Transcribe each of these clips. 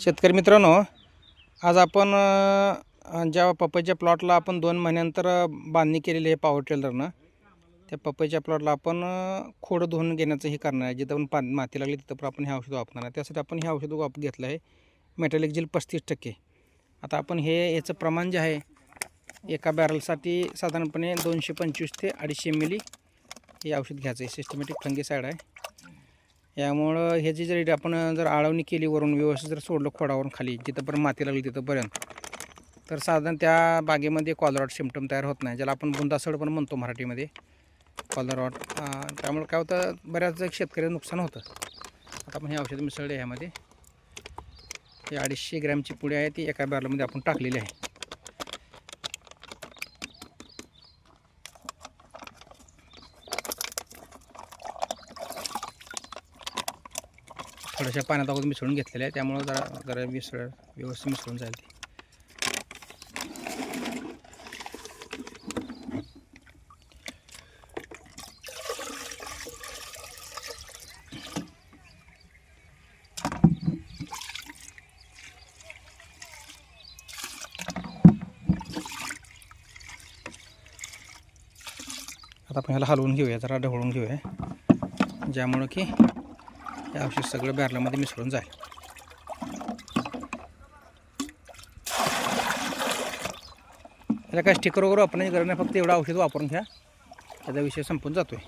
शेतकरी मित्रांनो आज आपण ज्या पपईच्या प्लॉटला आपण दोन महिन्यानंतर बांधणी केलेली आहे पॉवर टेलरनं त्या पपईच्या प्लॉटला आपण खोडं धुवून घेण्याचं हे करणार आहे. जिथं पण पा माती लागली तिथं पण आपण हे औषध वापरणार आहे. त्यासाठी आपण हे औषध वाप घेतलं आहे. मेटॅलिक जेल पस्तीस टक्के. आता आपण हे याचं प्रमाण जे आहे एका बॅरलसाठी साधारणपणे दोनशे पंचवीस ते अडीचशे मिली हे औषध घ्यायचं आहे. सिस्टमॅटिक फंगीसाईड आहे. यामुळं ह्याची जर जरी आपण जर आळवणी केली वरून व्यवस्थित जर सोडलं खोडावरून खाली जिथंपर्यंत माती लागली तिथंपर्यंत तर साधारण त्या बागेमध्ये कॉलरॉट सिमटम तयार होत नाही ज्याला आपण बुंदासड पण म्हणतो मराठीमध्ये कॉलरॉट त्यामुळे काय होतं बऱ्याच शेतकऱ्याचं नुकसान होतं. आता आपण हे औषध मिसळले ह्यामध्ये हे अडीचशे ग्रॅमची पुडी आहे ती एका बॅरलमध्ये आपण टाकलेली आहे. थोड्याशा पाण्यात अगोदर मिसळून घेतलेलं आहे त्यामुळं जरा जरा मिसळ व्यवस्थित मिसळून जाईल ती. आता आपण ह्याला हलवून घेऊया जरा ढवळून घेऊया. ज्यामुळं की हे औषध सगळं बॅरलामध्ये मिसळून जाईल. याला काय स्टिकर वगैरे वापरण्याची गरज नाही फक्त एवढं औषध वापरून घ्या. त्याचा विषय संपून जातोय.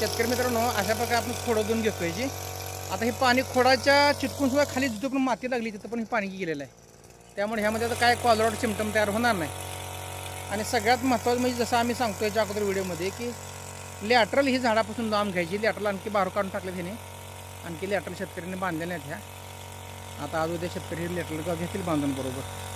शेतकरी मित्रांनो अशा प्रकारे आपण खोडं देऊन घेतो याची आता हे पाणी खोडाच्या चिटकून सुद्धा खाली जिथं पण माती लागली तिथं पण हे पाणी गेलेलं आहे. त्यामुळे ह्यामध्ये आता काय कॉलरॉड सिमटम तयार होणार नाही. आणि सगळ्यात महत्त्वाचं म्हणजे जसं आम्ही सांगतो याच्या अगोदर व्हिडिओमध्ये की लॅटरल ही झाडापासून लांब घ्यायची. लॅटरल आणखी बाहेर काढून टाकले त्याने आणखी लॅटरल शेतकऱ्यांनी बांधलेल्या आहेत ह्या. आता आज उद्या शेतकरी लॅटरल घेतील बांधून बरोबर.